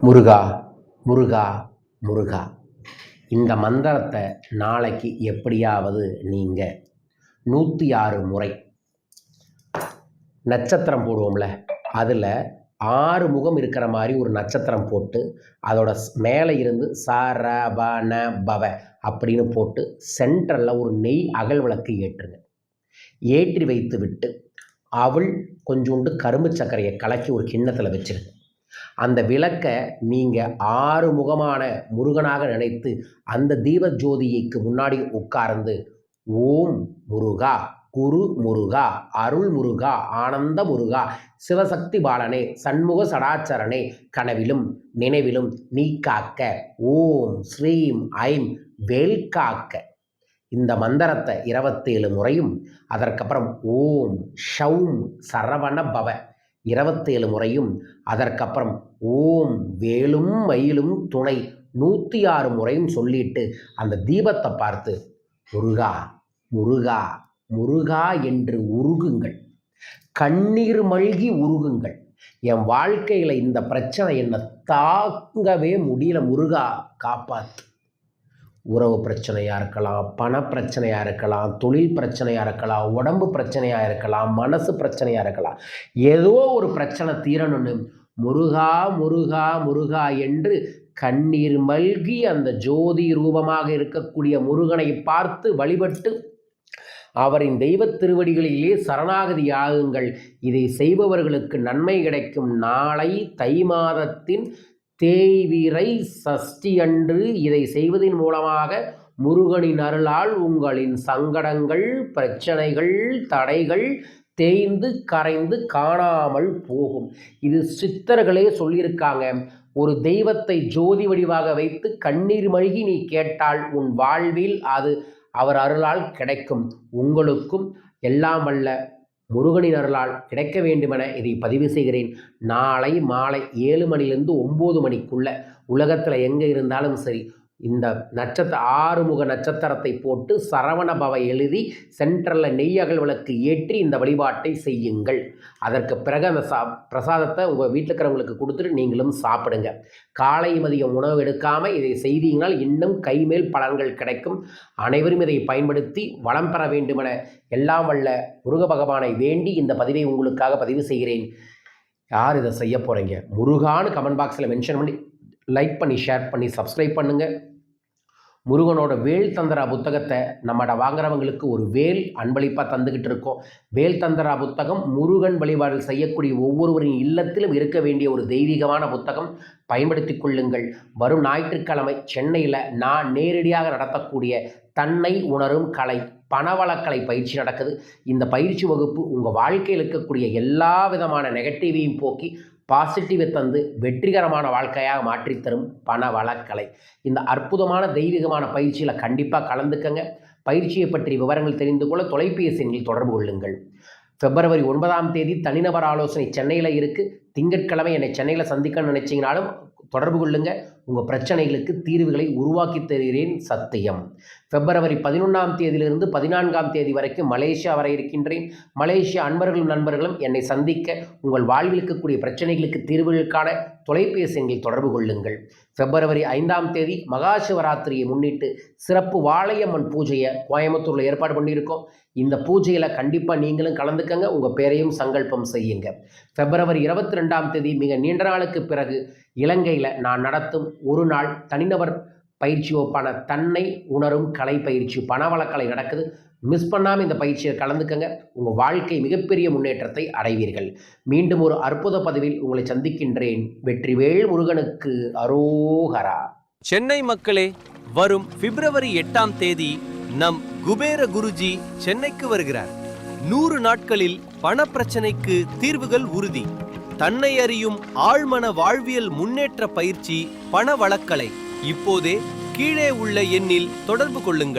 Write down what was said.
முருகா முருகா முருகா. இந்த மந்திரத்தை நாளைக்கு எப்படியாவது நீங்கள் நூற்றி ஆறு முறை நட்சத்திரம் போடுவோம்ல அதில் ஆறு முகம் இருக்கிற மாதிரி ஒரு நட்சத்திரம் போட்டு அதோட ஸ்- மேலே இருந்து ச ர ப ந பவ அப்படின்னு போட்டு சென்டரில் ஒரு நெய் அகல் விளக்கு ஏற்றுங்க. ஏற்றி வைத்து விட்டு அவள் கொஞ்சோண்டு கரும்பு சர்க்கரையை கலக்கி ஒரு கிண்ணத்தில் வச்சிருங்க. அந்த விளக்கை நீங்கள் ஆறு முகமான முருகனாக நினைத்து அந்த தீப ஜோதிக்கு முன்னாடி உட்கார்ந்து ஓம் முருகா குரு முருகா அருள் முருகா ஆனந்த முருகா சிவசக்தி பாலனே சண்முக சடாச்சரணே கனவிலும் நினைவிலும் நீ காக்க ஓம் ஸ்ரீம் ஐம் வேல் காக்க. இந்த மந்திரத்தை இருபத்தேழு முறையும் அதற்கப்புறம் ஓம் ஷௌம் சரவண பவ. இருபத்தேழு முறையும் அதற்கப்புறம் ஓம் வேலும் மயிலும் துணை நூற்றி ஆறு முறையும் சொல்லிட்டு அந்த தீபத்தை பார்த்து முருகா முருகா முருகா என்று உருகுங்கள். கண்ணீர் மல்கி உருகுங்கள். என் வாழ்க்கையில் இந்த பிரச்சனை என்னை தாங்கவே முடியல முருகா காப்பாற்று உறவு பிரச்சனையாக இருக்கலாம் பண பிரச்சனையாக இருக்கலாம் தொழில் பிரச்சனையாக இருக்கலாம் உடம்பு பிரச்சனையாக இருக்கலாம் மனசு பிரச்சனையாக இருக்கலாம். ஏதோ ஒரு பிரச்சனை தீரணும்னு முருகா முருகா முருகா என்று கண்ணீர் மல்கி அந்த ஜோதி ரூபமாக இருக்கக்கூடிய முருகனை பார்த்து வழிபட்டு அவரின் தெய்வத் திருவடிகளிலே சரணாகதி ஆகுங்கள். இதை செய்பவர்களுக்கு நன்மை கிடைக்கும். நாளை தை மாதத்தின் தேய்விரை சஷ்டி அன்று இதை செய்வதன் மூலமாக முருகனின் அருளால் உங்களின் சங்கடங்கள் பிரச்சனைகள் தடைகள் தேய்ந்து கரைந்து காணாமல் போகும். இது சித்தர்களே சொல்லியிருக்காங்க. ஒரு தெய்வத்தை ஜோதி வடிவாக வைத்து கண்ணீர் மழுகி நீ கேட்டால் உன் வாழ்வில் அது அவர் அருளால் கிடைக்கும். உங்களுக்கும் எல்லாம் வல்ல முருகனின் அருளால் கிடைக்க வேண்டுமென இதை பதிவு செய்கிறேன். நாளை மாலை ஏழு மணிலேருந்து ஒம்பது மணிக்குள்ள உலகத்தில் எங்கே இருந்தாலும் சரி இந்த நட்சத்திர ஆறுமுக நட்சத்திரத்தை போட்டு சரவண பவ எழுதி சென்ட்ரலில் நெய்யகல் விளக்கு ஏற்றி இந்த வழிபாட்டை செய்யுங்கள். அதற்கு பிறகு அந்த சா பிரசாதத்தை உங்கள் வீட்டில் இருக்கிறவங்களுக்கு கொடுத்துட்டு நீங்களும் சாப்பிடுங்க. காலை மதியம் உணவு எடுக்காமல் இதை செய்தீங்கனால் இன்னும் கைமேல் பலன்கள் கிடைக்கும். அனைவரும் இதை பயன்படுத்தி வளம் பெற வேண்டுமென எல்லாம் வல்ல முருக பகவானை வேண்டி இந்த பதிவை உங்களுக்காக பதிவு செய்கிறேன். யார் இதை செய்ய போகிறீங்க முருகான்னு கமெண்ட் பாக்ஸில் மென்ஷன் பண்ணி லைக் பண்ணி ஷேர் பண்ணி சப்ஸ்கிரைப் பண்ணுங்கள் முருகனோட வேல் தந்திரா புத்தகத்தை நம்மட வாங்குறவங்களுக்கு ஒரு வேல் அன்பளிப்பாக தந்துக்கிட்டு இருக்கோம். வேல் தந்திரா புத்தகம் முருகன் வழிபாடு செய்யக்கூடிய ஒவ்வொருவரின் இல்லத்திலும் இருக்க வேண்டிய ஒரு தெய்வீகமான புத்தகம். பயன்படுத்தி கொள்ளுங்கள். வரும் ஞாயிற்றுக்கிழமை சென்னையில் நான் நேரடியாக நடத்தக்கூடிய தன்னை உணரும் கலை பணவளக்கலை பயிற்சி நடக்குது. இந்த பயிற்சி வகுப்பு உங்கள் வாழ்க்கையில் இருக்கக்கூடிய எல்லா விதமான நெகட்டிவையும் போக்கி பாசிட்டிவை தந்து வெற்றிகரமான வாழ்க்கையாக மாற்றித்தரும் பண வளக்கலை. இந்த அற்புதமான தெய்வீகமான பயிற்சியில் கண்டிப்பாக கலந்துக்கங்க. பயிற்சியை பற்றி விவரங்கள் தெரிந்து கொள்ள தொலைபேசி எண்ணில் தொடர்பு கொள்ளுங்கள். பிப்ரவரி ஒன்பதாம் தேதி தனிநபர் ஆலோசனை சென்னையில் இருக்குது திங்கட்கிழமை என்னை சென்னையில் சந்திக்கணும்னு நினச்சிங்கனாலும் தொடர்பு கொள்ளுங்கள் உங்கள் பிரச்சனைகளுக்கு தீர்வுகளை உருவாக்கி தருகிறேன் சத்தியம். பிப்ரவரி பதினொன்றாம் தேதியிலிருந்து பதினான்காம் தேதி வரைக்கும் மலேசியா வர இருக்கின்றேன். மலேசியா அன்பர்களும் நண்பர்களும் என்னை சந்திக்க உங்கள் வாழ்வில் இருக்கக்கூடிய பிரச்சனைகளுக்கு தீர்வுகளுக்கான தொலைபேசி எண்ணில் தொடர்பு கொள்ளுங்கள். பிப்ரவரி ஐந்தாம் தேதி மகா சிவராத்திரியை முன்னிட்டு சிறப்பு வாழையம்மன் பூஜையை கோயம்புத்தூரில் ஏற்பாடு பண்ணியிருக்கோம். இந்த பூஜையில் கண்டிப்பாக நீங்களும் கலந்துக்கங்க உங்கள் பேரையும் சங்கல்பம் செய்யுங்க. பிப்ரவரி இருபத்தி ரெண்டாம் தேதி மிக நீண்ட நாளுக்கு பிறகு இலங்கையில் நான் நடத்தும் ஒரு நாள் தனிநபர் பயிற்சி வகுப்பான தன்னை உணரும் கலை பயிற்சி பணவளக்கலை நடக்குது. மிஸ் பண்ணாமல் இந்த பயிற்சியை கலந்துக்கங்க. உங்கள் வாழ்க்கை மிகப்பெரிய முன்னேற்றத்தை அடைவீர்கள். மீண்டும் ஒரு அற்புத பதிவில் உங்களை சந்திக்கின்றேன். வெற்றிவேல் முருகனுக்கு அரோகரா. சென்னை மக்களே வரும் பிப்ரவரி எட்டாம் தேதி நம் குபேர குருஜி சென்னைக்கு வருகிறார். நூறு நாட்களில் பணப்பிரச்சனைக்கு தீர்வுகள் உறுதி. தன்னை அறியும் ஆழ்மன வாழ்வியல் முன்னேற்ற பயிற்சி பண வழக்கலை இப்போதே கீழே உள்ள எண்ணில் தொடர்பு கொள்ளுங்கள்.